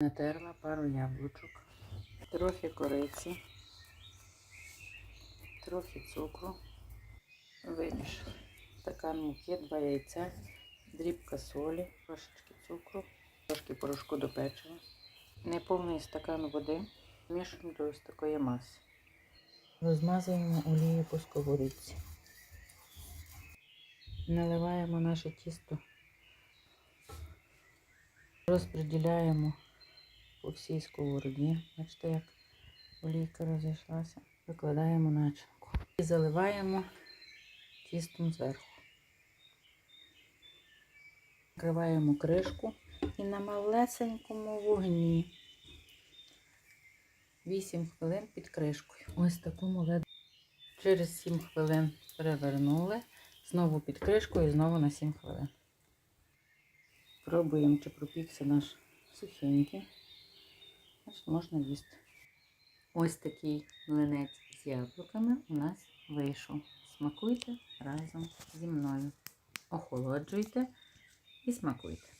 Натерла пару яблучок, трохи кориці, трохи цукру, вимішала. Стакан муки, два яйця, дрібка солі, трошечки цукру, трошки порошку до печива, неповний стакан води, мішуємо до ось такої маси. Розмазуємо олію по сковорідці. Наливаємо наше тісто, розподіляємо по всій сковороді. Бачите, як олійка розійшлася. Викладаємо начинку і заливаємо тістом зверху. Накриваємо кришку і на малесенькому вогні 8 хвилин під кришкою. Ось такому лед. Через 7 хвилин перевернули, знову під кришкою і знову на 7 хвилин. Пробуємо, чи пропікся наш сухенький. Значить, можна їсти. Ось такий млинець з яблуками у нас вийшов. Смакуйте разом зі мною. Охолоджуйте і смакуйте.